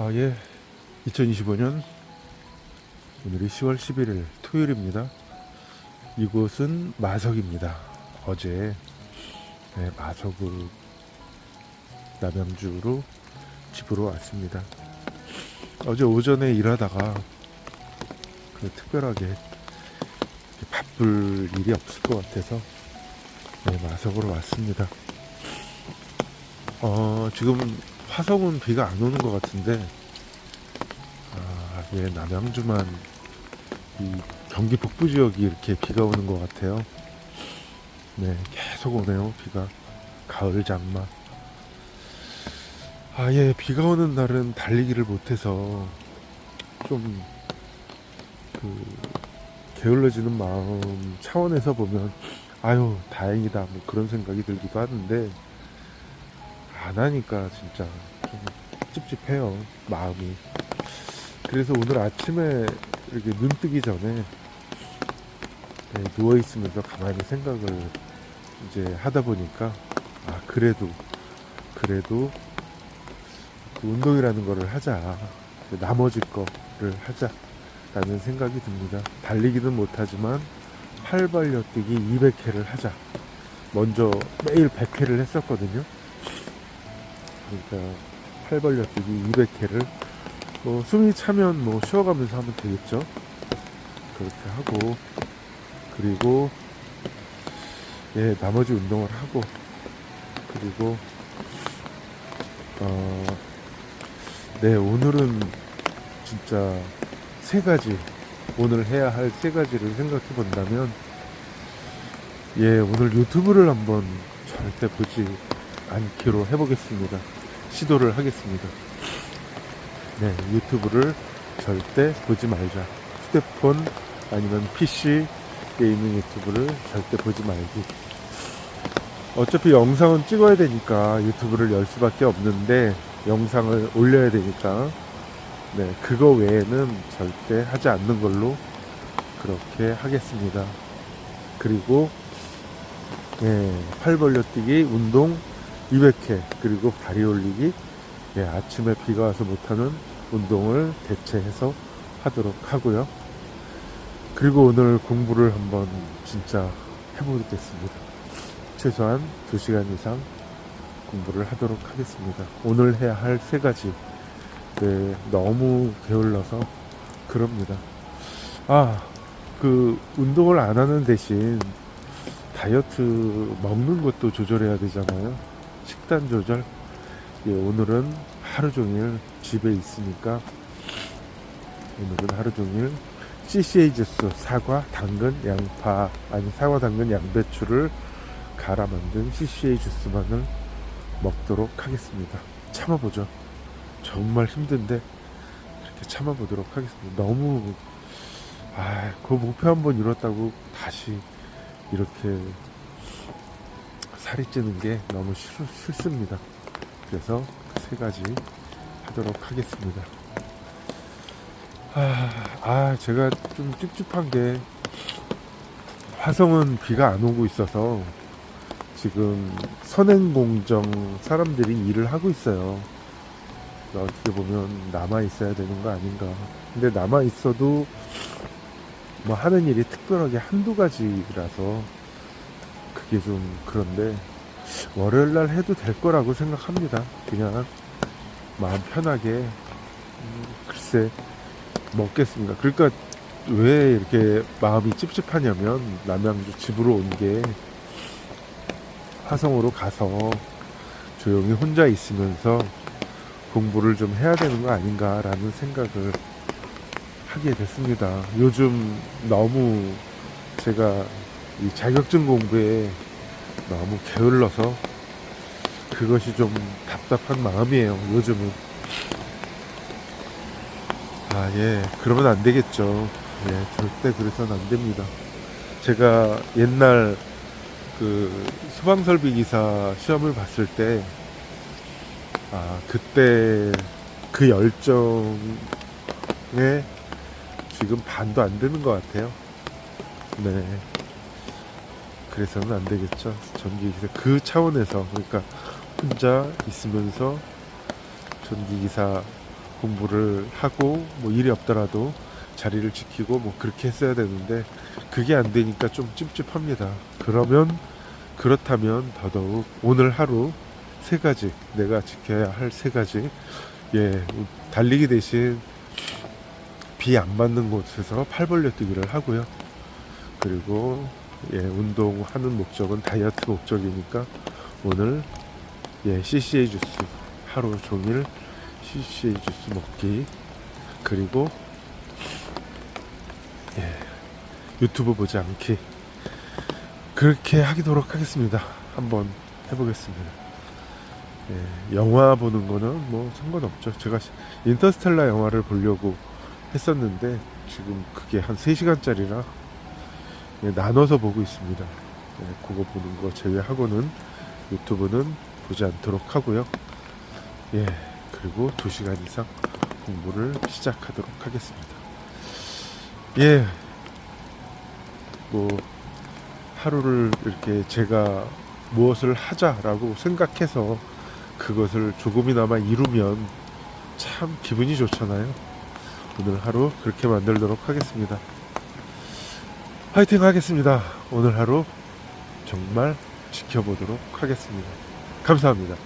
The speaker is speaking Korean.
아, 예. 2025년 오늘이 10월 11일 토요일입니다. 이곳은 마석입니다. 어제 네, 마석으로 남양주로 집으로 왔습니다. 어제 오전에 일하다가 그 특별하게 바쁠 일이 없을 것 같아서 네, 마석으로 왔습니다. 어, 지금 화성은 비가 안 오는 것 같은데 아, 예, 남양주만 이 경기 북부 지역이 이렇게 비가 오는 것 같아요. 네, 계속 오네요. 비가 가을 장마. 아, 예, 비가 오는 날은 달리기를 못해서 좀 그 게을러지는 마음 차원에서 보면 아유 다행이다 뭐 그런 생각이 들기도 하는데 안 하니까 진짜 좀 찝찝해요 마음이. 그래서 오늘 아침에 이렇게 눈 뜨기 전에 네, 누워 있으면서 가만히 생각을 이제 하다 보니까 아 그래도 그래도 그 운동이라는 거를 하자. 그 나머지 거를 하자 라는 생각이 듭니다. 달리기는 못하지만 팔 벌려 뛰기 200회를 하자. 먼저 매일 100회를 했었거든요 그러니까 팔 벌려 뛰기 200회를 뭐 숨이 차면 뭐 쉬어가면서 하면 되겠죠. 그렇게 하고 그리고 예 나머지 운동을 하고 그리고 어네 오늘은 진짜 세 가지 오늘 해야 할 세 가지를 생각해 본다면 예 오늘 유튜브를 한번 절대 보지 않기로 해보겠습니다. 시도를 하겠습니다. 네, 유튜브를 절대 보지 말자. 휴대폰 아니면 PC 게이밍 유튜브를 절대 보지 말기. 어차피 영상은 찍어야 되니까 유튜브를 열 수밖에 없는데 영상을 올려야 되니까 네, 그거 외에는 절대 하지 않는 걸로 그렇게 하겠습니다. 그리고 네, 팔 벌려뛰기 운동 200회 그리고 다리 올리기 예, 아침에 비가 와서 못하는 운동을 대체해서 하도록 하고요. 그리고 오늘 공부를 한번 진짜 해보겠습니다. 최소한 2시간 이상 공부를 하도록 하겠습니다. 오늘 해야 할 세 가지. 네, 너무 게을러서 그럽니다. 아, 그 운동을 안 하는 대신 다이어트 먹는 것도 조절해야 되잖아요. 식단 조절. 예, 오늘은 하루 종일 집에 있으니까 오늘은 하루 종일 CCA 주스, 사과, 당근, 양파, 아니 사과, 당근, 양배추를 갈아 만든 CCA 주스만을 먹도록 하겠습니다. 참아보죠. 정말 힘든데 이렇게 참아보도록 하겠습니다. 너무 아, 그 목표 한번 이뤘다고 다시 이렇게 살이 찌는 게 너무 싫, 싫습니다. 그래서 그세 가지 하도록 하겠습니다. 아, 아, 제가 좀 찝찝한 게 화성은 비가 안 오고 있어서 지금 선행공정 사람들이 일을 하고 있어요. 어떻게 보면 남아 있어야 되는 거 아닌가. 근데 남아 있어도 뭐 하는 일이 특별하게 한두 가지라서 그게 좀 그런데 월요일 날 해도 될 거라고 생각합니다. 그냥 마음 편하게 음, 글쎄 먹겠습니다. 그러니까 왜 이렇게 마음이 찝찝하냐면 남양주 집으로 온 게 화성으로 가서 조용히 혼자 있으면서 공부를 좀 해야 되는 거 아닌가라는 생각을 하게 됐습니다. 요즘 너무 제가 이 자격증 공부에 너무 게을러서 그것이 좀 답답한 마음이에요. 요즘은. 아, 예. 그러면 안 되겠죠. 예, 절대 그래서는 안 됩니다. 제가 옛날 그 소방설비 기사 시험을 봤을 때, 아, 그때 그 열정에 지금 반도 안 되는 것 같아요. 네. 그래서는 안 되겠죠. 전기기사 그 차원에서 그러니까 혼자 있으면서 전기기사 공부를 하고 뭐 일이 없더라도 자리를 지키고 뭐 그렇게 했어야 되는데 그게 안 되니까 좀 찝찝합니다. 그러면 그렇다면 더더욱 오늘 하루 세 가지 내가 지켜야 할 세 가지 예 달리기 대신 비 안 맞는 곳에서 팔 벌려 뛰기를 하고요. 그리고 예 운동하는 목적은 다이어트 목적이니까 오늘 예 CCA 주스 하루 종일 CCA 주스 먹기 그리고 예 유튜브 보지 않기 그렇게 하도록 하겠습니다. 한번 해보겠습니다. 예, 영화 보는 거는 뭐 상관없죠. 제가 시- 인터스텔라 영화를 보려고 했었는데 지금 그게 한 3시간짜리라 예, 나눠서 보고 있습니다. 예, 그거 보는 거 제외하고는 유튜브는 보지 않도록 하고요. 예, 그리고 2시간 이상 공부를 시작하도록 하겠습니다. 예, 뭐 하루를 이렇게 제가 무엇을 하자라고 생각해서 그것을 조금이나마 이루면 참 기분이 좋잖아요. 오늘 하루 그렇게 만들도록 하겠습니다. 화이팅 하겠습니다. 오늘 하루 정말 지켜보도록 하겠습니다. 감사합니다.